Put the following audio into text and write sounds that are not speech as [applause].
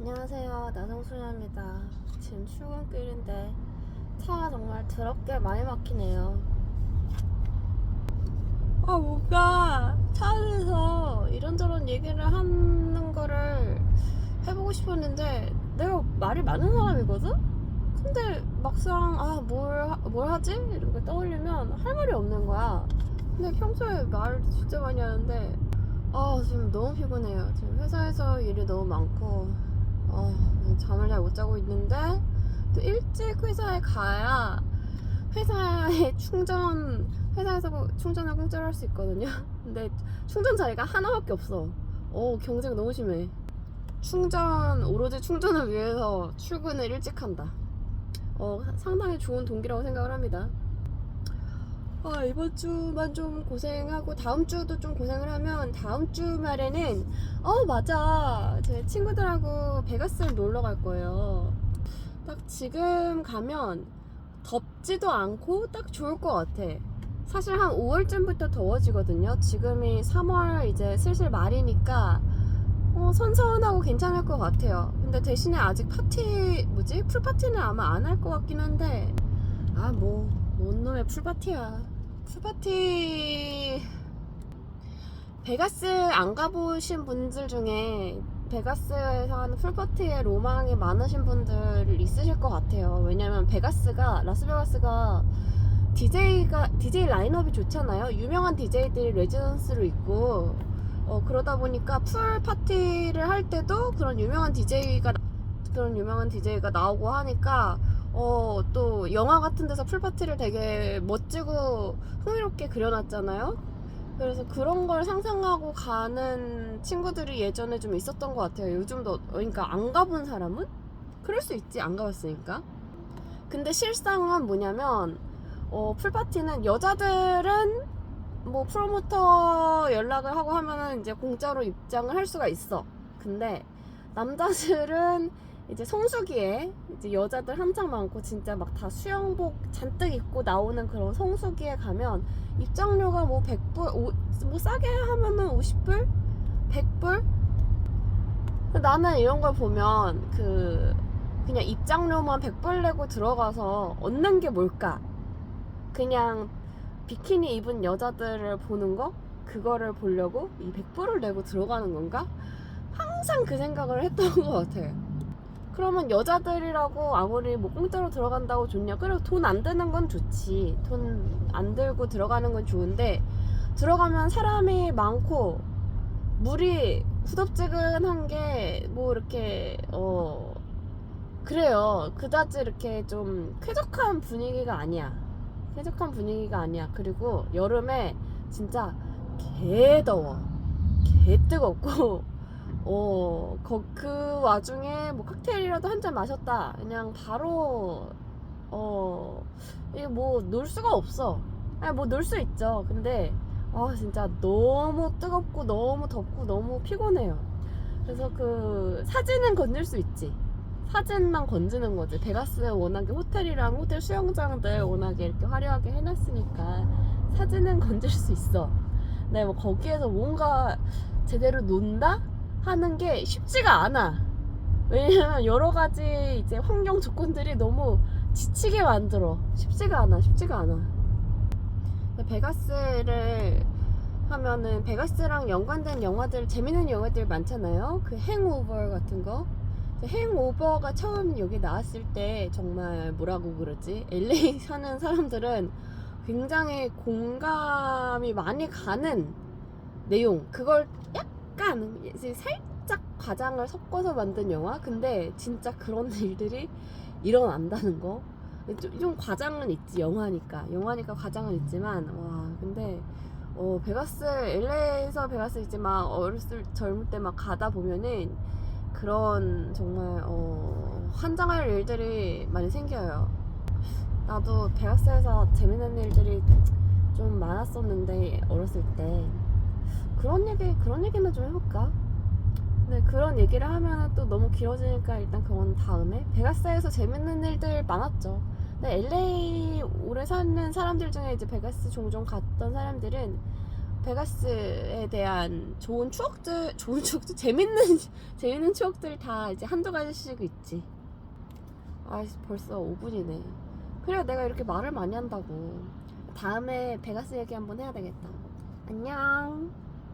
안녕하세요. 나성소녀입니다. 지금 출근길인데 차가 정말 더럽게 많이 막히네요. 아, 뭔가 차 안에서 이런저런 얘기를 하는 거를 해보고 싶었는데 내가 말이 많은 사람이거든? 근데 막상 아, 뭘, 하지? 이렇게 떠올리면 할 말이 없는 거야. 근데 평소에 말을 진짜 많이 하는데 아, 지금 너무 피곤해요. 지금 회사에서 일이 너무 많고 아, 잠을 잘 못 자고 있는데 또 일찍 회사에 가야 회사에 [laughs] 충전 회사에서 뭐 충전을 공짜로 할 수 있거든요. [laughs] 근데 충전 자리가 하나밖에 없어. 어 경쟁 너무 심해. 충전 오로지 충전을 위해서 출근을 일찍 한다. 어 상당히 좋은 동기라고 생각을 합니다. 아 이번 주만 좀 고생하고 다음 주도 좀 고생을 하면 다음 주말에는 어 맞아. 제 친구들하고 베가스를 놀러 갈 거예요. 딱 지금 가면 덥지도 않고 딱 좋을 것 같아. 사실 한 5월쯤부터 더워지거든요. 지금이 3월 이제 슬슬 말이니까 어, 선선하고 괜찮을 것 같아요. 근데 대신에 아직 파티 뭐지? 풀 파티는 아마 안 할 것 같긴 한데. 아뭐 뭔 놈의 풀파티야 풀파티 베가스 안 가보신 분들 중에 베가스에서 하는 풀파티에 로망이 많으신 분들 있으실 것 같아요. 왜냐면 베가스가 라스베가스가 DJ가 DJ 라인업이 좋잖아요. 유명한 DJ들이 레지던스로 있고 어, 그러다 보니까 풀 파티를 할 때도 그런 유명한 DJ가 그런 유명한 DJ가 나오고 하니까 어, 또 영화 같은 데서 풀 파티를 되게 멋지고 흥미롭게 그려놨잖아요. 그래서 그런 걸 상상하고 가는 친구들이 예전에 좀 있었던 것 같아요. 요즘도 그러니까 안 가본 사람은 그럴 수 있지 안 가봤으니까. 근데 실상은 뭐냐면 어, 풀파티는 여자들은 뭐 프로모터 연락을 하고 하면은 이제 공짜로 입장을 할 수가 있어. 근데 남자들은 이제 성수기에 이제 여자들 한창 많고 진짜 막 다 수영복 잔뜩 입고 나오는 그런 성수기에 가면 입장료가 뭐 100불, 오, 뭐 싸게 하면은 50불? 100불? 나는 이런 걸 보면 그 그냥 입장료만 100불 내고 들어가서 얻는 게 뭘까? 그냥 비키니 입은 여자들을 보는 거? 그거를 보려고 이 100불을 내고 들어가는 건가? 항상 그 생각을 했던 것 같아. 그러면 여자들이라고 아무리 뭐 공짜로 들어간다고 좋냐? 그래 돈 안 드는 건 좋지. 돈 안 들고 들어가는 건 좋은데 들어가면 사람이 많고 물이 후덥지근한 게 뭐 이렇게 어 그래요. 그다지 이렇게 좀 쾌적한 분위기가 아니야. 쾌적한 분위기가 아니야. 그리고 여름에 진짜 개 더워. 개 뜨겁고 어, 거, 그 와중에 뭐 칵테일이라도 한 잔 마셨다. 그냥 바로, 어, 이게 뭐 놀 수가 없어. 아니, 뭐 놀 수 있죠. 근데, 아, 진짜 너무 뜨겁고 너무 덥고 너무 피곤해요. 그래서 그 사진은 건질 수 있지. 사진만 건지는 거지. 베가스 워낙에 호텔이랑 호텔 수영장들 워낙에 이렇게 화려하게 해놨으니까 사진은 건질 수 있어. 근데 뭐 거기에서 뭔가 제대로 논다? 하는 게 쉽지가 않아. 왜냐면 여러 가지 이제 환경 조건들이 너무 지치게 만들어. 쉽지가 않아. 쉽지가 않아. 베가스를 하면은 베가스랑 연관된 영화들 재밌는 영화들 많잖아요. 그 행오버 같은 거. 행오버가 처음 여기 나왔을 때 정말 뭐라고 그러지? LA 사는 사람들은 굉장히 공감이 많이 가는 내용. 그걸 약 간 이제 살짝 과장을 섞어서 만든 영화. 근데 진짜 그런 [laughs] 일들이 일어난다는 거. 좀, 좀 과장은 있지 영화니까 영화니까 과장은 있지만 와 근데 어 베가스 LA에서 베가스 이제 막 어렸을 젊을 때 막 가다 보면은 그런 정말 어 환장할 일들이 많이 생겨요. 나도 베가스에서 재밌는 일들이 좀 많았었는데 어렸을 때 그런 얘기 그런 얘기만 좀 해볼까? 네 그런 얘기를 하면 또 너무 길어지니까 일단 그건 다음에 베가스에서 재밌는 일들 많았죠. 네, 근데 LA 오래 사는 사람들 중에 이제 베가스 종종 갔던 사람들은 베가스에 대한 좋은 추억들, [laughs] 좋은 추억들, 재밌는 [laughs] 재밌는 추억들 다 이제 한두 가지씩 있지. 아 벌써 5분이네. 그래 내가 이렇게 말을 많이 한다고. 다음에 베가스 얘기 한번 해야 되겠다. 안녕.